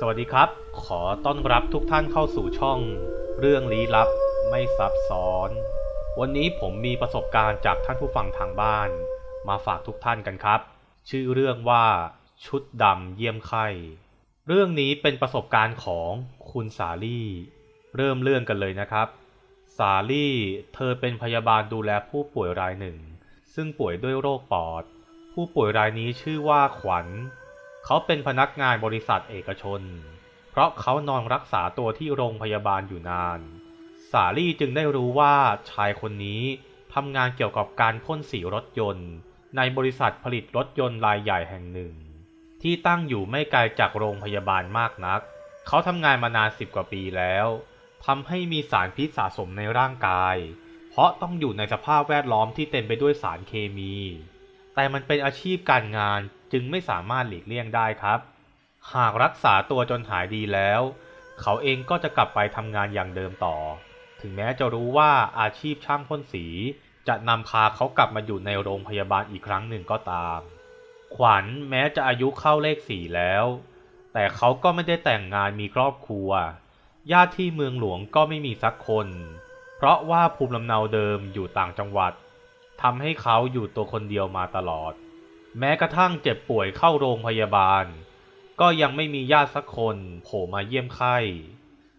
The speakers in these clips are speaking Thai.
สวัสดีครับ ขอต้อนรับทุกท่านเข้าสู่ช่องเรื่องลี้ลับไม่ซับซ้อน วันนี้ผมมีประสบการณ์จากท่านผู้ฟังทางบ้าน มาฝากทุกท่านกันครับ ชื่อเรื่องว่าชุดดำเยี่ยมไข้เรื่องนี้เป็นประสบการณ์ของคุณสาลี่ เริ่มเรื่องกันเลยนะครับ สาลี่เธอเป็นพยาบาลดูแลผู้ป่วยรายหนึ่ง ซึ่งป่วยด้วยโรคปอด ผู้ป่วยรายนี้ชื่อว่าขวัญ เขาเป็นพนักงานบริษัทเอกชน เพราะเขานอนรักษาตัวที่โรงพยาบาลอยู่นาน สาลี่จึงได้รู้ว่าชายคนนี้ทำงานเกี่ยวกับการพ่นสีรถยนต์ ในบริษัทผลิตรถยนต์รายใหญ่แห่งหนึ่ง ที่ตั้งอยู่ไม่ไกลจากโรงพยาบาลมากนัก เขาทำงานมานานสิบกว่าปีแล้ว ทำให้มีสารพิษสะสมในร่างกาย เพราะต้องอยู่ในสภาพแวดล้อมที่เต็มไปด้วยสารเคมี แต่มันเป็นอาชีพการงานจึงไม่สามารถหลีกเลี่ยงได้ครับ หากรักษาตัวจนหายดีแล้ว เขาเองก็จะกลับไปทำงานอย่างเดิมต่อ ถึงแม้จะรู้ว่าอาชีพช่างพ่นสีจะนำพาเขากลับมาอยู่ในโรงพยาบาลอีกครั้งหนึ่งก็ตาม ขวัญแม้จะอายุเข้าเลขสี่แล้ว แต่เขาก็ไม่ได้แต่งงานมีครอบครัว ญาติที่เมืองหลวงก็ไม่มีสักคน เพราะว่าภูมิลำเนาเดิมอยู่ต่างจังหวัดทำให้เขาอยู่ตัวคนเดียวมาตลอด แม้กระทั่งเจ็บป่วยเข้าโรงพยาบาล ก็ยังไม่มีญาติสักคนโผล่มาเยี่ยมไข้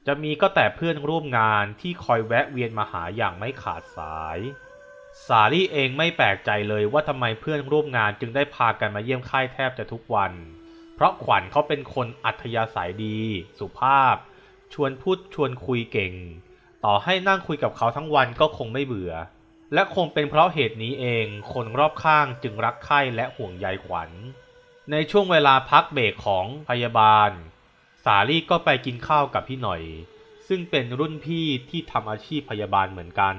จะมีก็แต่เพื่อนร่วมงานที่คอยแวะเวียนมาหาอย่างไม่ขาดสาย สาลี่เองไม่แปลกใจเลยว่าทำไมเพื่อนร่วมงานจึงได้พากันมาเยี่ยมไข้แทบจะทุกวัน เพราะขวัญเขาเป็นคนอัธยาศัยดี สุภาพ ชวนพูดชวนคุยเก่ง ต่อให้นั่งคุยกับเขาทั้งวันก็คงไม่เบื่อ และคงเป็นเพราะเหตุนี้เองคนรอบข้างจึงรักใคร่และห่วงใยขวัญ ในช่วงเวลาพักเบรกของพยาบาล สาลี่ก็ไปกินข้าวกับพี่หน่อย ซึ่งเป็นรุ่นพี่ที่ทำอาชีพพยาบาลเหมือนกัน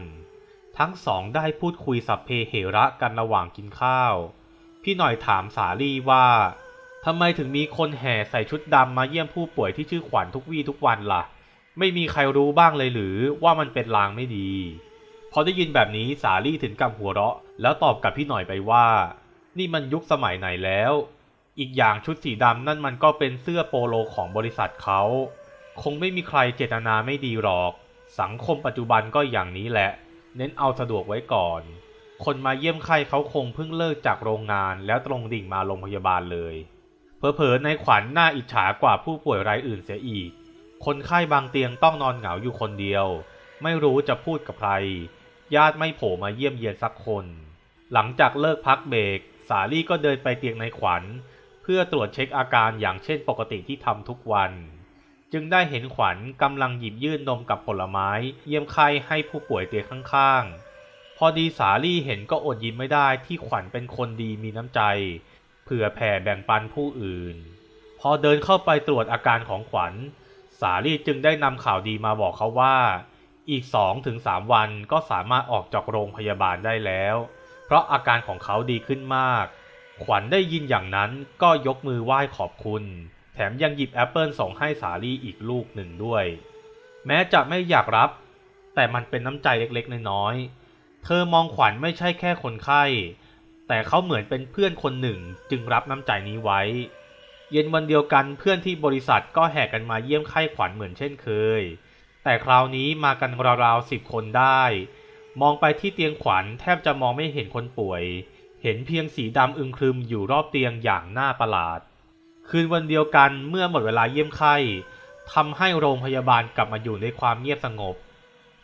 ทั้งสองได้พูดคุยสัพเพเหระกันระหว่างกินข้าว พี่หน่อยถามสาลี่ว่า ทำไมถึงมีคนแห่ใส่ชุดดำมาเยี่ยมผู้ป่วยที่ชื่อขวัญทุกวี่ทุกวันล่ะ ไม่มีใครรู้บ้างเลยหรือว่ามันเป็นลางไม่ดี พอได้ยินแบบนี้สาลี่ถึงกับหัวเราะ แล้วตอบกับพี่หน่อยไปว่า นี่มันยุคสมัยไหนแล้ว อีกอย่างชุดสีดำนั่นมันก็เป็นเสื้อโปโลของบริษัทเขาคงไม่มีใครเจตนาไม่ดีหรอก สังคมปัจจุบันก็อย่างนี้แหละ เน้นเอาสะดวกไว้ก่อน คนมาเยี่ยมไข้เขาคงเพิ่งเลิกจากโรงงานแล้วตรงดิ่งมาโรงพยาบาลเลย เผลอๆในขวัญน่าอิจฉากว่าผู้ป่วยรายอื่นเสียอีก คนไข้บางเตียงต้องนอนเหงาอยู่คนเดียว ไม่รู้จะพูดกับใคร ญาติไม่โผล่มาเยี่ยมเยียนสักคน หลังจากเลิกพักเบรก สาลี่ก็เดินไปเตียงในขวัญ เพื่อตรวจเช็คอาการอย่างเช่นปกติที่ทำทุกวัน จึงได้เห็นขวัญกำลังหยิบยื่นนมกับผลไม้ เยี่ยมไข้ให้ผู้ป่วยเตียงข้างๆ พอดีสาลี่เห็นก็อดยิ้มไม่ได้ที่ขวัญเป็นคนดีมีน้ำใจ ผื่อแผ่แบ่งปันผู้อื่น พอเดินเข้าไปตรวจอาการของขวัญ สาลี่จึงได้นำข่าวดีมาบอกเขาว่า อีก 2-3 วันก็สามารถออกจากโรงพยาบาลได้แล้ว เพราะอาการของเขาดีขึ้นมาก ขวัญได้ยินอย่างนั้นก็ยกมือไหว้ขอบคุณ แถมยังหยิบแอปเปิลส่งให้สาลี่อีกลูกหนึ่งด้วย แม้จะไม่อยากรับ แต่มันเป็นน้ำใจเล็กๆน้อยๆเธอมองขวัญไม่ใช่แค่คนไข้ แต่เขาเหมือนเป็นเพื่อนคนหนึ่งจึงรับน้ำใจนี้ไว้ เย็นวันเดียวกันเพื่อนที่บริษัทก็แห่กันมาเยี่ยมไข้ขวัญเหมือนเช่นเคย แต่คราวนี้มากันราวๆสิบคนได้ มองไปที่เตียงขวัญแทบจะมองไม่เห็นคนป่วย เห็นเพียงสีดำอึมครึมอยู่รอบเตียงอย่างน่าประหลาด คืนวันเดียวกันเมื่อหมดเวลาเยี่ยมไข้ทำให้โรงพยาบาลกลับมาอยู่ในความเงียบสงบ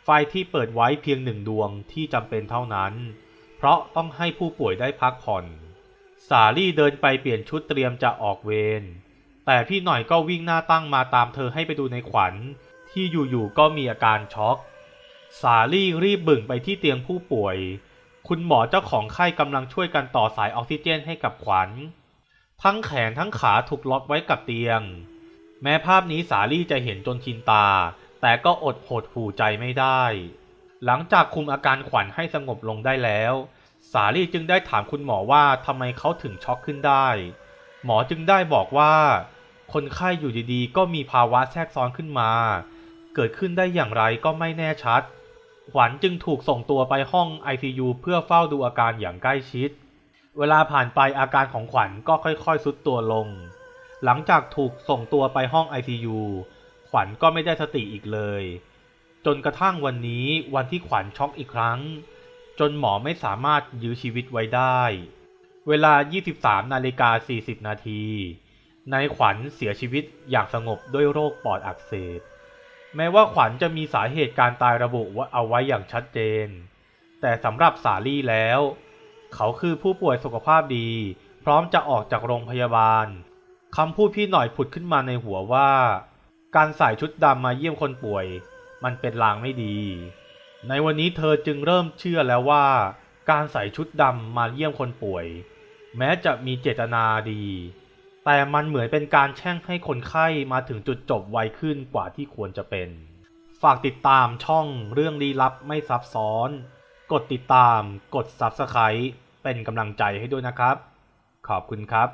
ไฟที่เปิดไว้เพียงหนึ่งดวงที่จำเป็นเท่านั้น เพราะต้องให้ผู้ป่วยได้พักผ่อน สาลี่เดินไปเปลี่ยนชุดเตรียมจะออกเวร แต่พี่หน่อยก็วิ่งหน้าตั้งมาตามเธอให้ไปดูในขวัญ ที่อยู่ๆก็มีอาการช็อก สาลี่รีบบึ่งไปที่เตียงผู้ป่วย คุณหมอเจ้าของไข้กำลังช่วยกันต่อสายออกซิเจนให้กับขวัญ ทั้งแขนทั้งขาถูกล็อกไว้กับเตียง แม้ภาพนี้สาลี่จะเห็นจนชินตา แต่ก็อดหดหูใจไม่ได้ หลังจากคุมอาการขวัญให้สงบลงได้แล้ว สาลี่จึงได้ถามคุณหมอว่าทำไมเขาถึงช็อกขึ้นได้ หมอจึงได้บอกว่า คนไข้อยู่ดีๆ ก็มีภาวะแทรกซ้อนขึ้นมา เกิดขึ้นได้อย่างไรก็ไม่แน่ชัด ขวัญจึงถูกส่งตัวไปห้อง ICU เพื่อเฝ้าดูอาการอย่างใกล้ชิด เวลาผ่านไปอาการของขวัญก็ค่อยๆทรุดตัวลง หลังจากถูกส่งตัวไปห้อง ICU ขวัญก็ไม่ได้สติอีกเลย จนกระทั่งวันนี้วันที่ขวัญช็อกอีกครั้ง จนหมอไม่สามารถยื้อชีวิตไว้ได้ เวลา 23นาฬิกา40 นาทีนายขวัญเสียชีวิตอย่างสงบด้วยโรคปอดอักเสบ แม้ว่าขวัญจะมีสาเหตุการตายระบุว่าเอาไว้อย่างชัดเจน แต่สำหรับสาลี่แล้ว เขาคือผู้ป่วยสุขภาพดี พร้อมจะออกจากโรงพยาบาลคำพูดพี่หน่อยผุดขึ้นมาในหัวว่า การใส่ชุดดำมาเยี่ยมคนป่วย มันเป็นลางไม่ดี ในวันนี้เธอจึงเริ่มเชื่อแล้วว่า การใส่ชุดดำมาเยี่ยมคนป่วย แม้จะมีเจตนาดี แต่มันเหมือนเป็นการแช่งให้คนไข้มาถึงจุดจบไวขึ้นกว่าที่ควรจะเป็น ฝากติดตามช่องเรื่องลี้ลับไม่ซับซ้อน กดติดตาม กด Subscribe เป็นกำลังใจให้ด้วยนะครับ ขอบคุณครับ